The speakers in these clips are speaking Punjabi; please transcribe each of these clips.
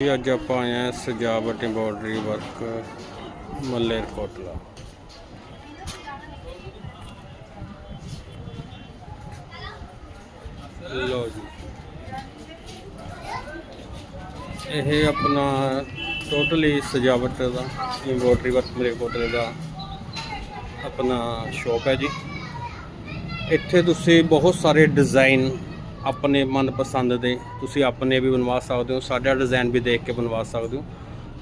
ਅੱਜ ਆਪਾਂ ਆਏ ਹਾਂ ਸਜਾਵਟ ਐਮਬੋਡਰੀ ਵਰਕ, ਮੱਲੇਰ ਕੋਟਲਾ। ਲੋ ਜੀ। ਇਹ ਆਪਣਾ ਟੋਟਲੀ ਸਜਾਵਟ ਦਾ ਐਮਬੋਡਰੀ ਵਰਕ, ਮੱਲੇਰ ਕੋਟਲੇ ਦਾ ਆਪਣਾ ਸ਼ੌਪ ਹੈ ਜੀ। ਇੱਥੇ ਤੁਸੀਂ ਬਹੁਤ ਸਾਰੇ ਡਿਜ਼ਾਈਨ ਆਪਣੇ ਮਨਪਸੰਦ ਦੇ ਤੁਸੀਂ ਆਪਣੇ ਵੀ ਬਣਵਾ ਸਕਦੇ ਹੋ, ਸਾਡਾ ਡਿਜ਼ਾਈਨ ਵੀ ਦੇਖ ਕੇ ਬਣਵਾ ਸਕਦੇ ਹੋ।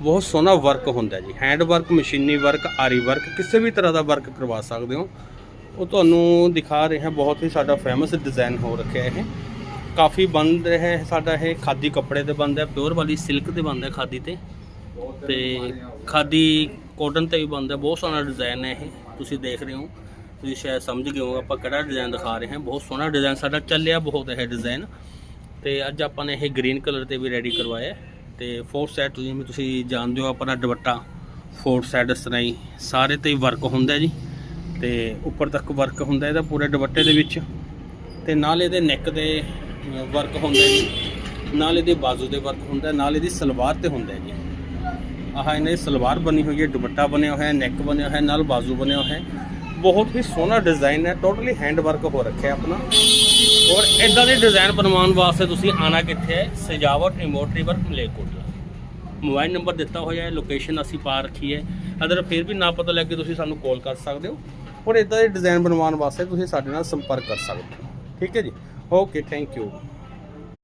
ਬਹੁਤ ਸੋਹਣਾ ਵਰਕ ਹੁੰਦਾ ਜੀ। ਹੈਂਡ ਵਰਕ ਮਸ਼ੀਨੀ ਵਰਕ ਆਰੀ ਵਰਕ ਕਿਸੇ ਵੀ ਤਰ੍ਹਾਂ ਦਾ ਵਰਕ ਕਰਵਾ ਸਕਦੇ ਹੋ। ਉਹ ਤੁਹਾਨੂੰ ਦਿਖਾ ਰਹੇ ਹਾਂ ਬਹੁਤ ਹੀ ਸਾਡਾ ਫੇਮਸ ਡਿਜ਼ਾਈਨ ਹੋ ਰੱਖਿਆ ਇਹ। ਕਾਫੀ ਬੰਦ ਹੈ ਸਾਡਾ ਇਹ, ਖਾਦੀ ਕੱਪੜੇ ਤੇ ਬਣਦਾ ਹੈ, ਪਿਓਰ ਵਾਲੀ ਸਿਲਕ ਤੇ ਬਣਦਾ ਖਾਦੀ ਤੇ। ਤੇ ਖਾਦੀ ਕਾਟਨ ਤੇ ਵੀ ਬਣਦਾ ਬਹੁਤ ਸੋਹਣਾ ਡਿਜ਼ਾਈਨ ਹੈ ਇਹ, ਤੁਸੀਂ ਦੇਖ ਰਹੇ ਹੋ। ਤੁਸੀਂ ਸ਼ਾਇਦ ਸਮਝ ਗਏ ਹੋ ਆਪਾਂ ਕਿਹੜਾ ਡਿਜ਼ਾਈਨ ਦਿਖਾ ਰਹੇ ਹਾਂ। ਬਹੁਤ ਸੋਹਣਾ ਡਿਜ਼ਾਈਨ ਸਾਡਾ ਚੱਲਿਆ ਬਹੁਤ ਹੈ ਡਿਜ਼ਾਈਨ ਤੇ ਅੱਜ ਆਪਾਂ ਨੇ ਇਹ ਗ੍ਰੀਨ ਕਲਰ ਤੇ ਵੀ ਰੈਡੀ ਕਰਵਾਇਆ ਹੈ। ਤੇ ਫੋਰ ਸਾਈਡ ਜਿਵੇਂ ਤੁਸੀਂ ਜਾਣਦੇ ਹੋ, ਆਪਣਾ ਦੁਪੱਟਾ ਫੋਰ ਸਾਈਡ ਇਸ ਤਰ੍ਹਾਂ ਹੀ ਸਾਰੇ ਤੇ ਵਰਕ ਹੁੰਦਾ ਜੀ। ਤੇ ਉੱਪਰ ਤੱਕ ਵਰਕ ਹੁੰਦਾ ਇਹਦਾ ਪੂਰੇ ਦੁਪੱਟੇ ਦੇ ਵਿੱਚ। ਤੇ ਨਾਲ ਇਹਦੇ ਨੈਕ ਤੇ ਵਰਕ ਹੁੰਦਾ ਜੀ। ਨਾਲ ਇਹਦੇ ਬਾਜ਼ੂ ਦੇ ਵਰਕ ਹੁੰਦਾ ਨਾਲ ਇਹਦੀ ਸਲਵਾਰ ਤੇ ਹੁੰਦਾ ਜੀ। ਆਹ ਇਹਨਾਂ ਦੀ ਸਲਵਾਰ ਬਣੀ ਹੋਈ ਹੈ, ਦੁਪੱਟਾ ਬਣਿਆ ਹੋਇਆ ਹੈ ਨੈਕ ਬਣਿਆ ਹੋਇਆ ਹੈ, ਨਾਲ ਬਾਜ਼ੂ ਬਣਿਆ ਹੋਇਆ ਹੈ। ਬਹੁਤ ਹੀ ਸੋਹਣਾ ਡਿਜ਼ਾਈਨ ਹੈ ਟੋਟਲੀ ਹੈਂਡ ਵਰਕ ਹੋ ਰੱਖਿਆ ਆਪਣਾ। ਔਰ ਇਦਾਂ ਦੇ ਡਿਜ਼ਾਈਨ ਬਣਵਾਉਣ ਵਾਸਤੇ ਤੁਸੀਂ ਆਣਾ ਕਿੱਥੇ ਹੈ? ਸਜਾਵਟ embroidery work Malerkotla mobile number ਦਿੱਤਾ ਹੋਇਆ ਹੈ ਲੋਕੇਸ਼ਨ ਅਸੀਂ ਪਾ ਰੱਖੀ ਹੈ। ਅਦਰ ਫਿਰ ਵੀ ਨਾ ਪਤਾ ਲੱਗੇ, ਤੁਸੀਂ ਸਾਨੂੰ ਕਾਲ ਕਰ ਸਕਦੇ ਹੋ। ਔਰ ਇਦਾਂ ਦੇ ਡਿਜ਼ਾਈਨ ਬਣਵਾਉਣ ਵਾਸਤੇ ਤੁਸੀਂ ਸਾਡੇ ਨਾਲ ਸੰਪਰਕ ਕਰ ਸਕਦੇ ਹੋ। ਠੀਕ ਹੈ ਜੀ? Okay thank you